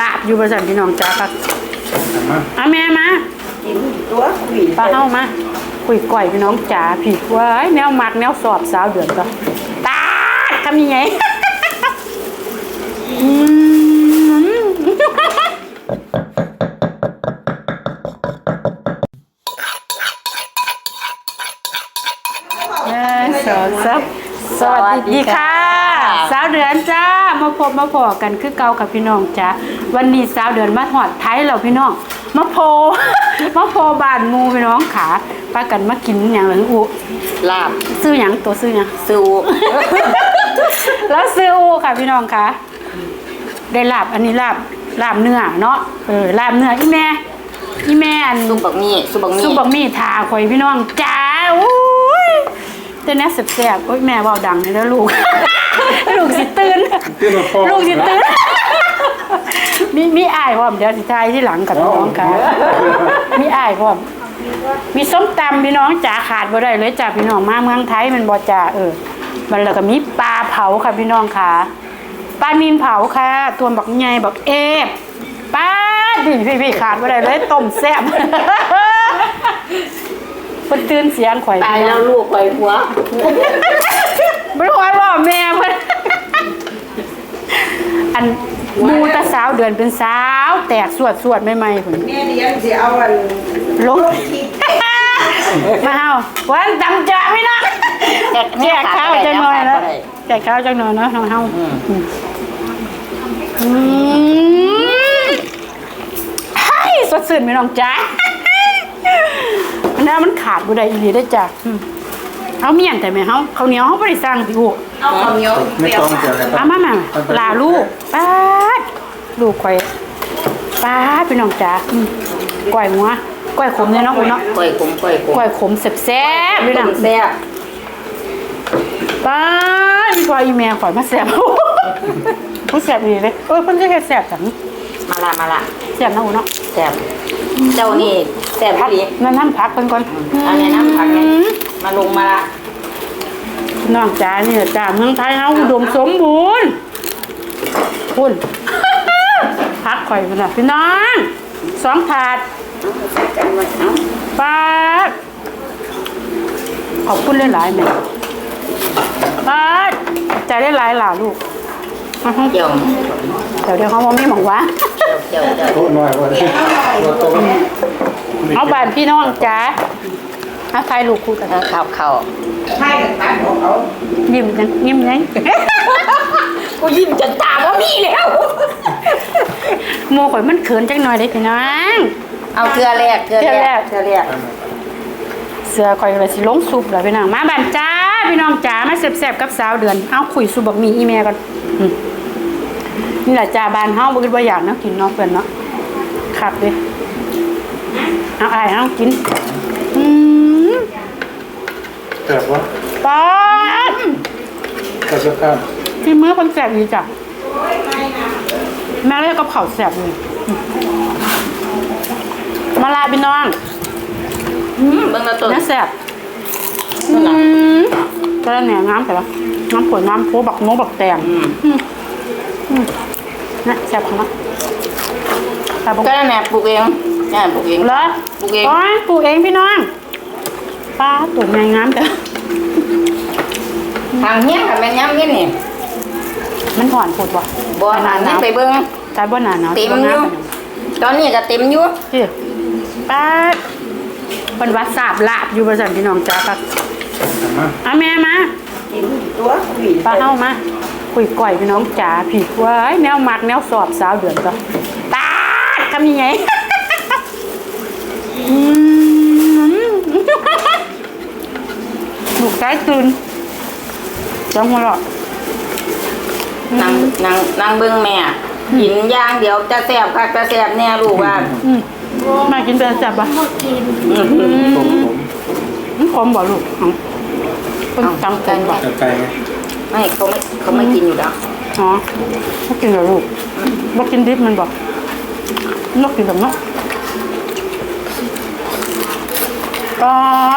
ลาบอยู่ประสันพี่น้องจ้าครับอะแม่มากินตัวหวีปลาเฮามาคุยก่อยพี่น้องจ๋าผิดว้ายแนวมักแนวสอบสาวเดือนก็ตาดทำยังไงอืมหนึ่งสองสามสวัสดีค่ะ สาวเดือนจ้ามาพบมาพอกันคือเก่ากับพี่น้องจ้าวันนี้สาวเดือนมาหอดไทยแล้วพี่น้องมาโพมาโพบานหมูพี่น้องขาปากันมากินอย่างหลังอุลาบซื้ออย่างตัวซื้ออย่างซูแล้วซื้ออูค่ะพี่น้องคะได้ลาบอันนี้ลาบลาบเนื้อเนาะเออลาบเนื้ออีแม่อีแม่อันซุปบักมี่ซุปบักมี่ซุปบะหมี่ทาข่อยพี่น้องจ้าอุ้ย แต่เนี้ยแซ่บๆโอ้ยแม่เบาดังเลยนะลูก ลูกสิตื่นตื่นมาพอลูกสิตื่นมีมีอ้ายพร้อมเดี๋ยวสิทายที่หลังกับน้องค่ะมีอ้ายพร้อมมีส้มตำพี่น้องจ๋าขาดบ่ได้เลยจ้าพี่น้องมาเมืองไทยมันบ่จ่าเออ มันแล้วก็มีปลาเผาค่ะพี่น้องค่ะปลานินเผาค่ะ ตัวบักใหญ่บักเอฟปลาดิพี่พี่ขาดบ่ได้เลยต้มแซ่บ เพิ่นตื่นเสียงข่อยตายแล้วลูกข่อยหัวบ่รู้ว่าล่อแม่เพิ่นอันหมูแตะสาวเดือนเป็นสาว แตกสวดสวดๆใหม่ๆพุ่นแม่เลี้ยงสิเอาอันลงมาเฮาวันจำจะไม่นะแจกข้าวจังหน่อยแล้วแจกข้าวจังหน่อยเนาะน้องเฮาอืมให้สดชื่นไหมน้องจ๊ะอั นนั้นมันขาดบ่ได้อีหลีได้อจ้ะอืมเอาเมี่ยงแต่แม่เฮาข้าวเหนียวเฮาบ่ได้สั่งพี่โอ้เอาข้าวเหนียวไม่ต้องเจออะไรเอามามาลาลูกป๊าดลูกข่อยป๊าดพี่น้องจ๋าอืมก้อยหัวก้อยขมเนี่ยเนาะคุณเนาะข่อยขมข่อยขมกล้วยขมแซ่บๆด้วยต้นะมแซ่บป้าอีพออีแม่ข่อยมาแซ่บ ผู้แซ่บดีเลยเออเพิ่นจะเฮ็ดแซ่บจังมาละมาละแซ่บนะอูเนาะ แซ่บ เจ้านี่แซ่บพักดีนั่นน้ำพักเพิ่นก่อนอันนี้น้ำผักไงมาลงมาละน้องจ๋านี่จ้าเมืองไทยเฮาอุดมสมบูรณ์คุณพักข่อยพุ่นน่ะพี่น้องสองถาดกันไว้เนาะป้าดขอบคุณหลายๆแม่ป้าดใจได้หลายหล่ะลูกเอาเฮาเจียวเดี๋ยวเดี๋ยวเขาบ่มีหมองวะ เจียวเจียวโต๊ะน้อยกว่านี้โต๊ะเอาบานพี่น้องจ้าเอาใครลูกคู่กันเออข้าวข้าวให้กันตัดของเขายิ้มยังยิ้มยังกูยิ้มจนตาว่ามีแล้วโมข่อยมันเขินจังหน่อยได้พี่น้องเอาเกลือแรกเกลือแรกเกลือแรกเสือข่อยเลยสิลงซุปเลยพี่น้องมาบานจ้าพี่น้องจ้ามาแซ่บๆกับสาวเดือนเอาคุยซุปบักหมีอีเมลกันอืม นี่แหละจ้าบานเฮาบ่คิดว่าอยากเนาะกินเนาะเพิ่นเนาะครับเด้เอาอ้ายเอากินอืมเกิดว่าป๊าดเกิดจะข้ามที่มื้อเพิ่นแซ่บดีจ้ะแม่เรียกกับข้าวแซ่บเลยอืมมาลาพี่น้องอืมเบิ่งแล้วต้นน้าแซ่บอืมก็แล้วแหน่น้ำแต่ละน้ำผลน้ำโพบักโมบักแตงอืมอืมอืม นะแซ่บของมันตาบงก็นั่นแหละปลูกเองแม่ปลูกเอง เหรอปลูกเองอ๋อปลูกเองพี่น้องป้าตุ๋นไงงามแต่ทางเนี้ยค่ะแม่นย้ำนี่นี่มันห่อนผุดว่ะบ่หานนี่ไปเบิ่ง ตายบ่หนาหนาวเต็มบ่อยู่งามตอนนี้ก็เต็มอยู่พี่ป้าเป็นวัดสาบลาบอยู่ประสันพี่น้องจ้าครับมาเอาแม่มา กินตัวหวี ปลาเข้ามา คุยก่อยพี่น้องจ๋าผิดว้ายแนวมักแนวสอบสาวเดือนก็ตาดทำยังไงอืมลูกใจตื่นจังหัวเราะนางนางนางเบิ่งแม่กินอย่างเดียวจะแซ่บคักจะแซ่บแน่ลูกว่าอืมมากินเป็นจับปะอืมผมผมอืมขมบ่ลูกอ๋อเป็นจังขมบ่จะไกลไง ไม่เขาไม่เขาไม่กินอยู่แล้วอ๋อไม่กินเหรอลูกบ่กินดิบมันบ่นกกินแบบนกก็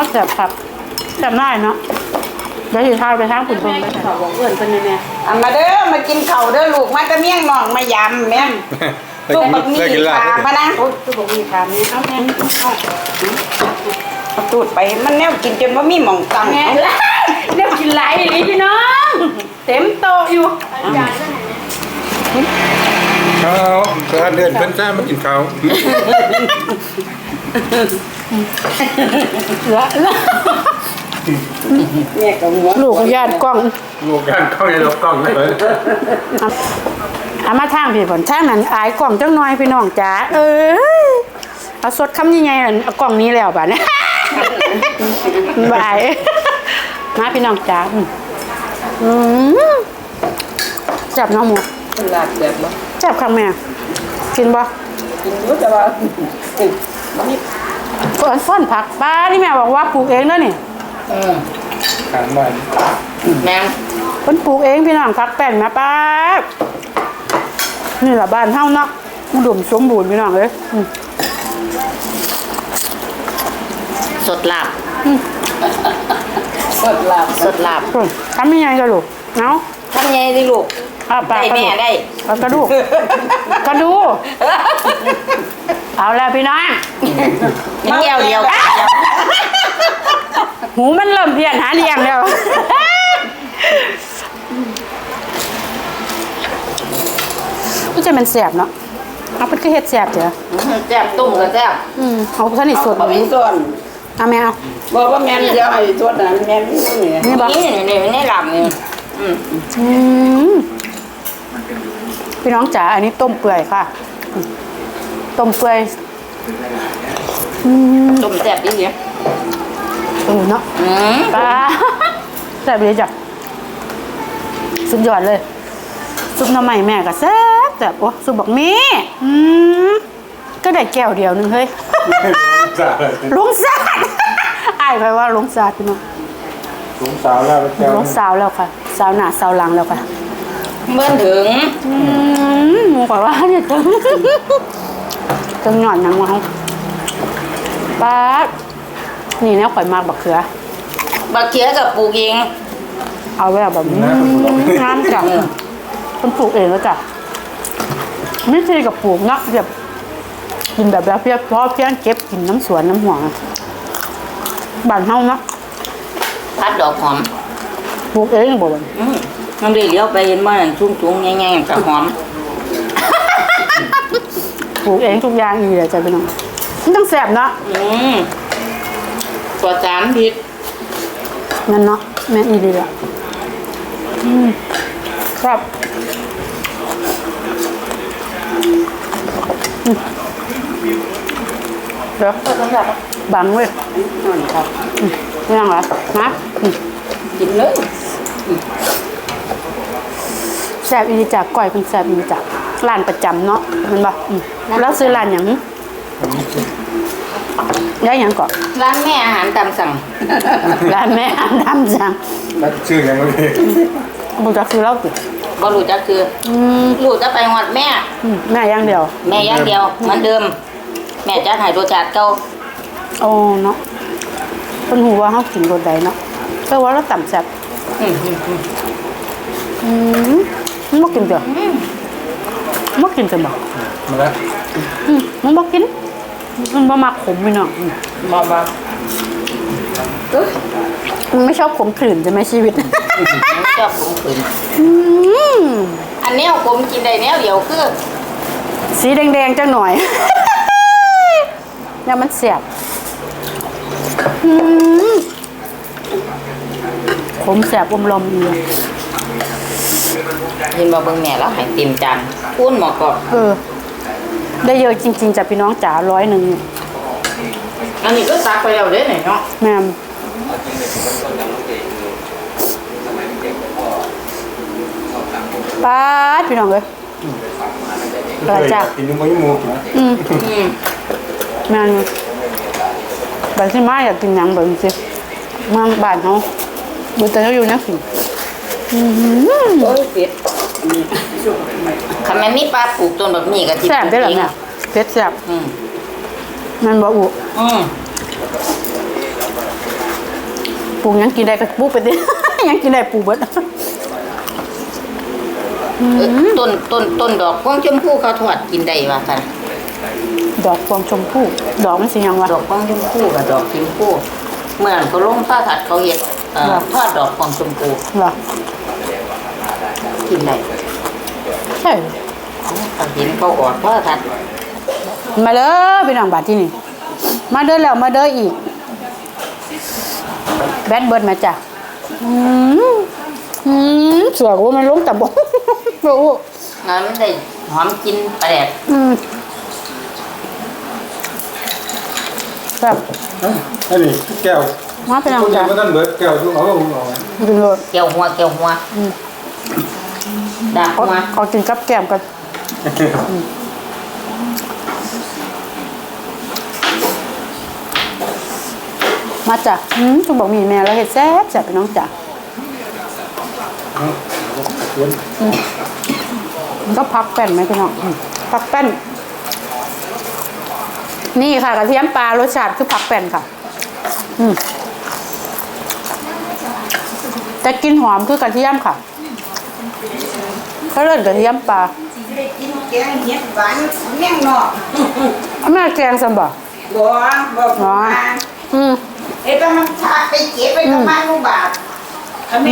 แสบครับแสบหน้าเนาะเดี๋ยวสิทายไปทางขุนเบิ่งไปค่ะบอกเอื้อนเป็นแน่เอามาเด้อมากินข้าวเด้อลูกมาแตะเมี่ยงหนองมายำแม่นต้มบักหมี่ได้กินลาบขาด้วยพะนะโอ้ยคือบอกมีถามนี่เอาแม่เอาเอาตูดไปมันแนวกินจนว่ามีหม่องตังแม่ เรียกกินไหลอีหลีพี่น้อง เต็มโตะอยู่เขาเพื่อนเดินเพื่อนซ่ามากินข้าวเหลือเหลือเนี่ยกับหัวลูกญาติกล้องลูกกันเข้าในรถกล้องเลยเอามาทางพี่ผลทางนั้นอายกล่องจังน้อยพี่น้องจ๋าเอ้ยเอาสดคำยังไงล่ะเอากล่องนี้แล้วป่ะเนี่ย บาย มาพี่น้องจ๋าอืมอืมจับน้องหมูลาบแบบบ่จับข้างแม่ กินบ่กินอยู่แต่ว่านี่ฝนฝนผักป้าที่แม่บอกว่าปลูกเองแล้วนี่อืมขางบ้านแม่นเพิ่นปลูกเองพี่น้องผักแป้นนะป้านี่แหละบ้านเฮาเนาะอุดมสมบูรณ์พี่น้องเอ้ยอืมสดลาบ สดลาบสดลาบส่วนทำยังไงกันลูกเนาะทำไงดิลูกอ้าปากได้กระแม่ดูกได้ เอากระดูกกระดูกเอาแล้วพี่น้องนี่แก้วเดียวหูมันเริ่มเพี้ยนหาเลี้ยงแล้วก็จะมันแสบเนาะเอาเป็นก็เฮ็ดแสบเถอะแซ่บตุ้มก็แซ่บอืมเอาสนิทสดบ่มีส่วน เอาแม่เอาบอกว่าแม่นจะให้ส่วนนั้นแม่นนี่นี่นี่บอกนี่นี่นี่นี่ลาบนี่อืมอืมพี่น้องจ๋าอันนี้ต้มเปื่อยค่ะอืมต้มเปื่อยอืมต้มแซ่บอีเดียวเออเนาะอืมปลาแซ่บเลยจ้ะสุดยอดเลย ซุปหน้ำใหม่แม่ก็แซ่บแซ่บโอ้ซุปบอกมีอืม ก็ได้แก้วเดียวหนึงเฮ้ยจ้าลุงซาดอ้ายไปว่าลุงซาดพี่น้องลุงสาวแล้วแก้วลุงสาวแล้วค่ะ สาวหน้าสาวหลังแล้วค่ะ เมื่อถึงอืมหมูกว่าว่าเนี่ยจังจังหย่อนหนังมาเขาป้าดนี่แนวข่อยมากบักเขือ บักเขียกับปลูกเองเอาไว้แบบอืมงามจังคนปลูกเองแล้วจ้ะไม่ใช่กับปลูกเนาะแบบ กินแบบแบบเพียบพอเพียงเก็บกินน้ำสวนน้ำหัวบ้านเฮาเนาะพัดดอกหอมปลูกเองบ่บันอืมมันได้เลี้ยวไปเห็นมันชุ่งๆแง่ๆกับหอมปลูกเองทุกอย่างอีเลยจ้ะพี่น้องมันต้องแสบเนาะอืมกว่าสามพิษนั่นเนาะแม่นอีดีละอืมครับอืม เดี๋ยวบังเว้ยครับอืมยังเหรอนะอืมกินเลยแซ่บอีดีจากก่อยเป็นแซ่บอีดีจากร้านประจำเนาะแมันบ่อืมแล้วซื้อร้านหยังได้หยังก่อนร้านแม่อาหารตามสั่งร้านแม่อันดำจังแล้วชื่อยังไงบุจะซื้อเหล้าติบ่รู้จักคืออืมรู้จะไปหอดแม่อืมแม่อย่างเดียว แม่อย่างเดียวเหมือนเดิม แม่จะให้รสชาติเก่าโอ้เนาะคนหูว่าเขากินรสใดเนาะแต่ว่าเราต่ำแซ่บอืมอืมอืมอืมมันบ่กินเด้อบ่กินจังบ่มาแล้วอืมมันบ่กินมันบ่มักขมพี่น้องอืมบ่บ่มันไม่ชอบขมขื่นใช่ไหมชีวิต ไม่ชอบผมขืนอืมอันแนวผมกินได้แนวเดียวคือ สีแดงๆจังหน่อย เนี่ยมันเสียบอืมขมแสบอมลมอยู่เห็นบ่เบิ่งแม่แล้วให้เต็มจานพูนหมอกอกเออ ได้เยอะจริง ๆจากพี่น้องจ๋าร้อยหนึ่งอันนี้ก็ตักไปแล้วเด้เนาะแม่มป้าดพี่น้องเลยกระจับกินนุ่มไม่มูกนะอืมอืม แม่นบันที่มาอยากกินหยังเบิ่งสิเมืองบ้านเขาบุตรเขาอยู่นักกินอื้อหือโอ้ยเป็ดคันแม่นมีปลาปลูกต้นแบบนี้ก็สิแซ่บได้หรอปลูกเนี่ยเผ็ดแซ่บอืมมันบ่อุอืมปลูกหยังกินได้ก็ปลูกไปดิ หยังกินได้ปลูกเบิดเออต้นต้นต้นดอกพวงชมพูเขาทอดกินได้ว่าซั่น ดอกพวงชมพู่ดอกมันสิยังวะ ดอกพวงชมพูกับดอกชมพูเมื่อเขาลงผ้าถัดเขาเฮ็ดเอ่อครับ ทอดดอกพวงชมพูเหรอกินได้ใช่เขาเห็นเขาออกผ้าถัดมาเด้อพี่น้องบาดที่นี่ มาเด้อแล้วมาเด้ออีก แบดเบิร์ดมาจ้ะอืมอืมสวยว่ามันล้มแต่บ่โอ้โหงานมันได้หอมกินปลาแดกอืม แบบอันนี้แก้วมาพี่น้องคุณยัจ้ะงไม่ทันเบิดแก้วทุกเอาก็หุงเอากินเลยเกี่ยวหัวเกี่ยวหัวดาบเขาหัวเขากินกับแก้มกันมาจ้ะอืมจุบอกมีแม่แล้วเห็ดแซ่บแซ่บพี่น้องจ้ะคุณมันก็พักแป้นไหมพี่น้องอืมพักแป้น นี่ค่ะกระเทียมปลารสชาติคือผักแป้นค่ะ อืมแต่กินหอมคือกระเทียมค่ะเขาเล่นกระเทียมปลาแกงเห็ดหวานแม่งนอกแม่แกงสันบ่บ่บ่บ่มาอืมเอ้ยแต่มันชาไปเก็บไปประมาลูกบาท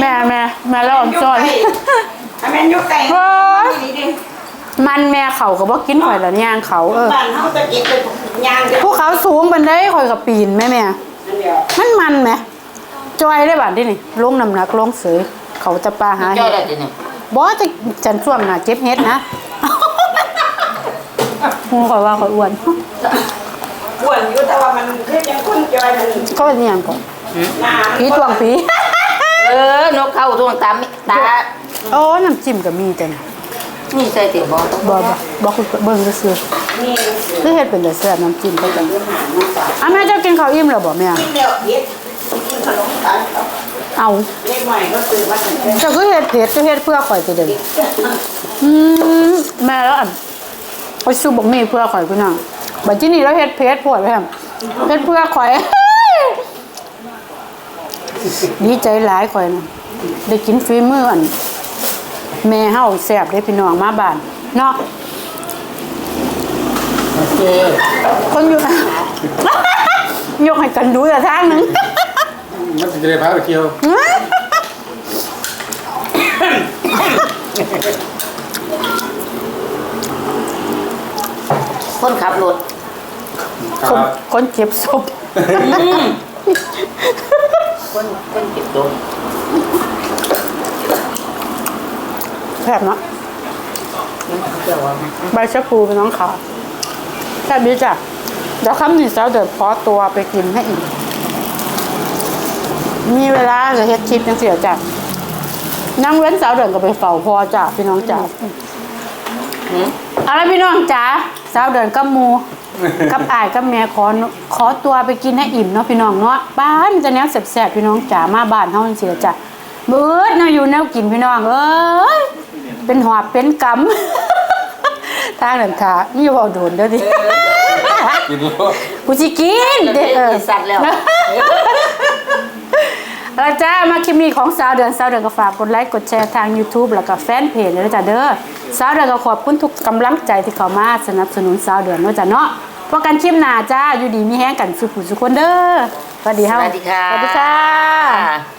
แม่แม่แม่แล้วอ่อนจอยอันนั้นอยู่ไก่ มันแม่เขาก็บ่กินข่อยแล้วย่างเขาเออบ้านเฮาจะเก็บไปยางเดียวพวกเขาสูงบันไดข่อยกับปีนแม่แม่นั่นเดียวมันมันไหมจอยได้บัดนี้นี่ลงน้ำหนักลงเสยเขาจะปลาหาจ้อเห็ยดได้ทีนี่บ่จะจันช่วงน่ะเจ็บเฮ็ดนะฮู้ข่อยว่าข่อยอ้วนอ้วนอยู่แต่ว่ามันคือยังคนจอยมันเขาเป็นหยังก่อนหน้าผีตวงผีเออนกเข้าทวงตามตาโอ้น้ำจิ้มก็มีแต่น่ะ นี่ใส่ติบ่ต้องบ่บ่บ่คือเบิ่งซื่อนี่ๆคือเฮ็ดเป็นแต่แซ่บน้ำจิ้มก็จังอะแม่เจ้ากินข้าวอิ่มแล้วบ่แม่กินแล้วเฮ็ดกินขนมตาลเขาเอาเล็กหน่อยก็ซื้อมาตั้งแต่เจ้าคือเฮ็ดเผ็ดเจ้าเฮ็ดเพื่อข่อยติเด้ออืมแม่แล้วอันไปซุปบักหมี่เพื่อข่อยพี่น้องบัดที่นี่เราเฮ็ดเผ็ดโพดไปหั่นเฮ็ดเพื่อข่อย ดีใจหลายข่อยนะได้กินฝีมืออัน แม่เฮาแซ่บได้พี่น้องมาบ้านเนาะโอเคคนอยู่ ยกให้กันดูแต่ทางหนึง มันจะได้พาไปเที่ยวคนขับรถคคนรับคนเก็บศพคนคนเก็บรถ แซ่บเนาะมันเกี่ยวว่าใบชะพูเป็นน้องขาวแซ่บดีจ้ะเดี๋ยวคำนี้เสาเดี๋ยวพอตัวไปกินให้อีก มีเวลาจะเฮ็ดคลิปจังเสียจ้ะนั่งเว้นเสาเดินก็ไปเฝ้าพอจ้ะพี่น้องจ้ะหืมอะไรพี่น้องจ๋าสาวเดินกับหมูกับอายกับแม่ขอขอตัวไปกินให้อิ่มเนาะพี่น้องเนาะบ้านจะแนวแสบๆพี่น้องจ๋ามาบ้านเฮาจังซี่ล่ะจ้ะเบิดแนวอยู่แนวกินพี่น้องเอ้ย เป็นหอบเป็นกำทางนั้นค่ะนี่เว้าโดนเด้อดิกินแล้วกูสิกินเด้อเออสัตว์แล้วแล้วจ้ามาคลิปนี้ของสาวเดือนสาวเดือนก็ฝากกดไลค์กดแชร์ทาง YouTube แล้วก็แฟนเพจเลยนะจ้ะเด้อสาวเดือนก็ขอบคุณทุกกำลังใจที่เข้ามาสนับสนุนสาวเดือนเนาะจ้ะเนาะพบกันคลิปหน้าจ้าอยู่ดีมีแห้งกันสุขุสุขคนเด้อสวัสดีสเฮาวัสดีค่ะสวัสดีค่ะ